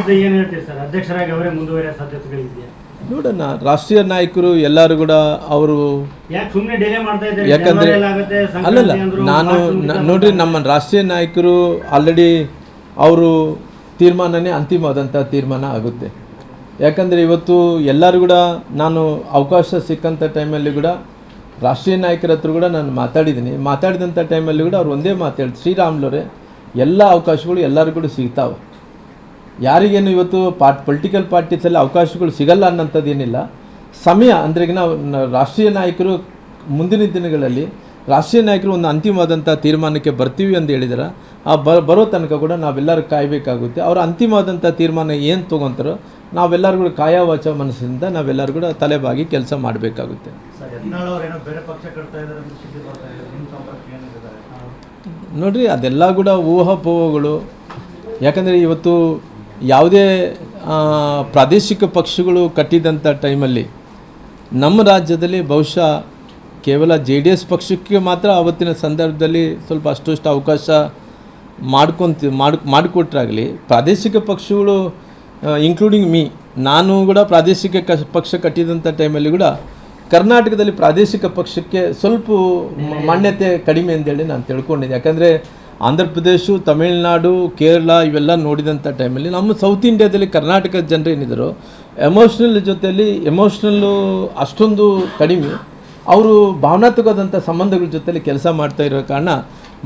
ವಿರುದ್ಧ ಏನ್ ಹೇಳ್ತೀರಿ ಸರ್? ಅಧ್ಯಕ್ಷರಾಗಿ ಅವರೇ ಮುಂದುವರಿಯೋ ಸಾಧ್ಯತೆಗಳಿದೆಯಾ? ನೋಡೋಣ ರಾಷ್ಟ್ರೀಯ ನಾಯಕರು ಎಲ್ಲರೂ ಕೂಡ ಅವರು ಯಾಕೆ ಸುಮ್ಮನೆ ಡಿಲೇ ಮಾಡ್ತಾ ಇದ್ದಾರೆ? ಯಾಕಂದ್ರೆ ಅಲ್ಲಲ್ಲ ನಾನು ನೋಡ್ರಿ ನಮ್ಮ ರಾಷ್ಟ್ರೀಯ ನಾಯಕರು ಆಲ್ರೆಡಿ ಅವರು ತೀರ್ಮಾನನೇ ಅಂತಿಮವಾದಂಥ ತೀರ್ಮಾನ ಆಗುತ್ತೆ. ಯಾಕಂದರೆ ಇವತ್ತು ಎಲ್ಲರೂ ಕೂಡ ನಾನು ಅವಕಾಶ ಸಿಕ್ಕಂಥ ಟೈಮಲ್ಲಿ ಕೂಡ ರಾಷ್ಟ್ರೀಯ ನಾಯಕರ ಹತ್ರ ಕೂಡ ನಾನು ಮಾತಾಡಿದ್ದೀನಿ. ಮಾತಾಡಿದಂಥ ಟೈಮಲ್ಲಿ ಕೂಡ ಅವ್ರು ಒಂದೇ ಮಾತು ಹೇಳಿ ಶ್ರೀರಾಮ್ಲವರೇ ಎಲ್ಲ ಅವಕಾಶಗಳು ಎಲ್ಲರಿಗೂ ಕೂಡ ಸಿಗ್ತಾವೆ. ಯಾರಿಗೇನು ಇವತ್ತು ಪಾರ್ಟ್ ಪೊಲಿಟಿಕಲ್ ಪಾರ್ಟೀಸಲ್ಲಿ ಅವಕಾಶಗಳು ಸಿಗಲ್ಲ ಅನ್ನೋಂಥದ್ದೇನಿಲ್ಲ. ಸಮಯ ಅಂದರೆ ಈಗ ನಾವು ರಾಷ್ಟ್ರೀಯ ನಾಯಕರು ಮುಂದಿನ ದಿನಗಳಲ್ಲಿ ರಾಷ್ಟ್ರೀಯ ನಾಯಕರು ಒಂದು ಅಂತಿಮವಾದಂಥ ತೀರ್ಮಾನಕ್ಕೆ ಬರ್ತೀವಿ ಅಂತ ಹೇಳಿದ್ರೆ. ಆ ಬ ಬರೋ ತನಕ ಕೂಡ ನಾವೆಲ್ಲರೂ ಕಾಯಬೇಕಾಗುತ್ತೆ. ಅವರ ಅಂತಿಮವಾದಂಥ ತೀರ್ಮಾನ ಏನು ತೊಗೊತಾರೋ ನಾವೆಲ್ಲರೂ ಕೂಡ ಕಾಯಾವಾಚ ಮನಸ್ಸಿಂದ ನಾವೆಲ್ಲರೂ ಕೂಡ ತಲೆಬಾಗಿ ಕೆಲಸ ಮಾಡಬೇಕಾಗುತ್ತೆ. ನೋಡ್ರಿ ಅದೆಲ್ಲ ಕೂಡ ಊಹಾಪೋಹಗಳು. ಯಾಕಂದರೆ ಇವತ್ತು ಯಾವುದೇ ಪ್ರಾದೇಶಿಕ ಪಕ್ಷಗಳು ಕಟ್ಟಿದಂಥ ಟೈಮಲ್ಲಿ ನಮ್ಮ ರಾಜ್ಯದಲ್ಲಿ ಬಹುಶಃ ಕೇವಲ ಜೆ ಡಿ ಎಸ್ ಪಕ್ಷಕ್ಕೆ ಮಾತ್ರ ಆವತ್ತಿನ ಸಂದರ್ಭದಲ್ಲಿ ಸ್ವಲ್ಪ ಅಷ್ಟು ಅವಕಾಶ ಮಾಡ್ಕೊಂತ, ಮಾಡಿ, ಮಾಡಿಕೊಟ್ರಾಗಲಿ, ಪ್ರಾದೇಶಿಕ ಪಕ್ಷಗಳು ಇನ್ಕ್ಲೂಡಿಂಗ್ ಮೀ ನಾನು ಕೂಡ ಪ್ರಾದೇಶಿಕ ಪಕ್ಷ ಕಟ್ಟಿದಂಥ ಟೈಮಲ್ಲಿ ಕೂಡ ಕರ್ನಾಟಕದಲ್ಲಿ ಪ್ರಾದೇಶಿಕ ಪಕ್ಷಕ್ಕೆ ಸ್ವಲ್ಪ ಮಾನ್ಯತೆ ಕಡಿಮೆ ಅಂತೇಳಿ ನಾನು ತಿಳ್ಕೊಂಡಿದ್ದೆ. ಯಾಕಂದರೆ ಆಂಧ್ರ ಪ್ರದೇಶ, ತಮಿಳುನಾಡು, ಕೇರಳ ಇವೆಲ್ಲ ನೋಡಿದಂಥ ಟೈಮಲ್ಲಿ ನಮ್ಮ ಸೌತ್ ಇಂಡಿಯಾದಲ್ಲಿ ಕರ್ನಾಟಕದ ಜನರು ಏನಿದ್ರು ಎಮೋಷ್ನಲ್ ಜೊತೆಯಲ್ಲಿ ಎಮೋಷ್ನಲ್ಲು ಅಷ್ಟೊಂದು ಕಡಿಮೆ. ಅವರು ಭಾವನಾತ್ಮಕವಾದಂಥ ಸಂಬಂಧಗಳ ಜೊತೆಯಲ್ಲಿ ಕೆಲಸ ಮಾಡ್ತಾ ಇರೋ ಕಾರಣ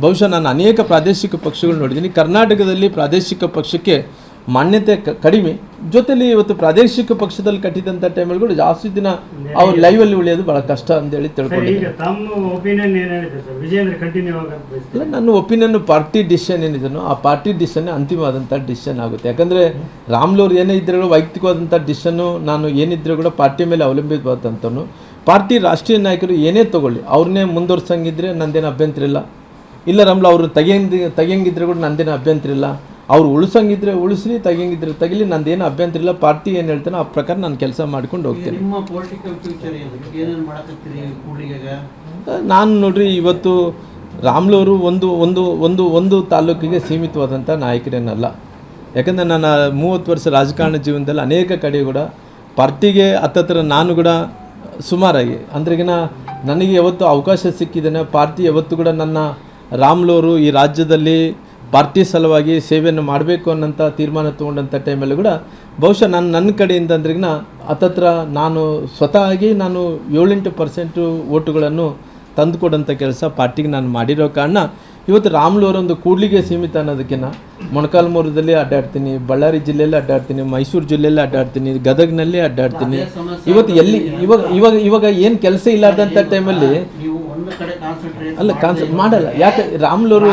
ಬಹುಶಃ ನಾನು ಅನೇಕ ಪ್ರಾದೇಶಿಕ ಪಕ್ಷಗಳು ನೋಡಿದ್ದೀನಿ. ಕರ್ನಾಟಕದಲ್ಲಿ ಪ್ರಾದೇಶಿಕ ಪಕ್ಷಕ್ಕೆ ಮಾನ್ಯತೆ ಕಡಿಮೆ. ಜೊತೆಲಿ ಇವತ್ತು ಪ್ರಾದೇಶಿಕ ಪಕ್ಷದಲ್ಲಿ ಕಟ್ಟಿದಂಥ ಟೈಮಲ್ಲಿ ಜಾಸ್ತಿ ದಿನ ಅವ್ರು ಲೈವಲ್ಲಿ ಉಳಿಯೋದು ಭಾಳ ಕಷ್ಟ ಅಂತೇಳಿ ಹೇಳಿ ತಿಳ್ಕೊಂಡಿದ್ದೀನಿ. ನನ್ನ ಒಪಿನಿಯನ್ ಪಾರ್ಟಿ ಡಿಸಿಷನ್ ಏನಿದೆನೋ ಆ ಪಾರ್ಟಿ ಡಿಸಿಷನ್ ಅಂತಿಮವಾದಂಥ ಡಿಸಿಷನ್ ಆಗುತ್ತೆ. ಯಾಕಂದರೆ ರಾಮ್ಲೋರ್ ಏನೇ ಇದ್ರೂ ವೈಯಕ್ತಿಕವಾದಂಥ ಡಿಸಿಷನ್ನು ನಾನು ಏನಿದ್ರೂ ಕೂಡ ಪಾರ್ಟಿ ಮೇಲೆ ಅವಲಂಬಿತವಾದಂಥನು ಪಾರ್ಟಿ ರಾಷ್ಟ್ರೀಯ ನಾಯಕರು ಏನೇ ತಗೊಳ್ಳಿ ಅವ್ರನ್ನೇ ಮುಂದುವರ್ಸಂಗಿದ್ರೆ ನಂದೇನು ಅಭ್ಯಂತರ ಇಲ್ಲ. ಇಲ್ಲ ರಾಮ್ಲ ಅವರು ತೆಗಿಯಂಗಿ ತೆಗೆಯಂಗಿದ್ರೆ ಕೂಡ ನಂದೇನು ಅಭ್ಯಂತರ ಇಲ್ಲ. ಅವ್ರು ಉಳಿಸಂಗಿದ್ರೆ ಉಳಿಸ್ಲಿ ತಗಲಿ ನಂದು ಏನು ಅಭ್ಯಂತರ ಇಲ್ಲ. ಪಾರ್ಟಿ ಏನು ಹೇಳ್ತಾನೋ ಆ ಪ್ರಕಾರ ನಾನು ಕೆಲಸ ಮಾಡ್ಕೊಂಡು ಹೋಗ್ತೀನಿ. ನಾನು ನೋಡ್ರಿ ಇವತ್ತು ರಾಮ್ಲೂರು ಒಂದು ಒಂದು ಒಂದು ಒಂದು ತಾಲೂಕಿಗೆ ಸೀಮಿತವಾದಂಥ ನಾಯಕರೇನಲ್ಲ. ಯಾಕಂದರೆ ನಾನು ಮೂವತ್ತು ವರ್ಷ ರಾಜಕಾರಣ ಜೀವನದಲ್ಲಿ ಅನೇಕ ಕಡೆ ಕೂಡ ಪಾರ್ಟಿಗೆ ಹತ್ತತ್ರ ನಾನು ಕೂಡ ಸುಮಾರಾಗಿ. ಅಂದ್ರೆಗಿನ ನನಗೆ ಯಾವತ್ತು ಅವಕಾಶ ಸಿಕ್ಕಿದ್ದೇನೆ. ಪಾರ್ಟಿ ಯಾವತ್ತು ಕೂಡ ನನ್ನ ರಾಮ್ಲೂರು ಈ ರಾಜ್ಯದಲ್ಲಿ ಪಾರ್ಟಿ ಸಲುವಾಗಿ ಸೇವೆಯನ್ನು ಮಾಡಬೇಕು ಅನ್ನೋಂಥ ತೀರ್ಮಾನ ತೊಗೊಂಡಂಥ ಟೈಮಲ್ಲಿ ಕೂಡ ಬಹುಶಃ ನಾನು ನನ್ನ ಕಡೆಯಿಂದ ಅಂದ್ರಿಗಿನ ಹತ್ತತ್ರ ನಾನು ಸ್ವತಃ ಆಗಿ ನಾನು ಏಳೆಂಟು ಪರ್ಸೆಂಟು ಓಟುಗಳನ್ನು ತಂದುಕೊಡೋಂಥ ಕೆಲಸ ಪಾರ್ಟಿಗೆ ನಾನು ಮಾಡಿರೋ ಕಾರಣ ಇವತ್ತು ರಾಮ್ಲೂರೊಂದು ಕೂಡ್ಲಿಗೆ ಸೀಮಿತ ಅನ್ನೋದಕ್ಕಿಂತ ಮೊಣಕಾಲ್ಮೂರದಲ್ಲಿ ಅಡ್ಡಾಡ್ತೀನಿ ಬಳ್ಳಾರಿ ಜಿಲ್ಲೆಯಲ್ಲಿ ಅಡ್ಡಾಡ್ತೀನಿ ಮೈಸೂರು ಜಿಲ್ಲೆಯಲ್ಲಿ ಅಡ್ಡಾಡ್ತೀನಿ ಗದಗ್ನಲ್ಲಿ ಅಡ್ಡಾಡ್ತೀನಿ. ಇವತ್ತು ಎಲ್ಲಿ ಇವಾಗ ಇವಾಗ ಇವಾಗ ಏನು ಕೆಲಸ ಇಲ್ಲಾರ್ದಂಥ ಟೈಮಲ್ಲಿ ಅಲ್ಲ ಕಾನ್ಸೆಪ್ಟ್ ಮಾಡಲ್ಲ. ಯಾಕೆ ರಾಮ್ಲೂರು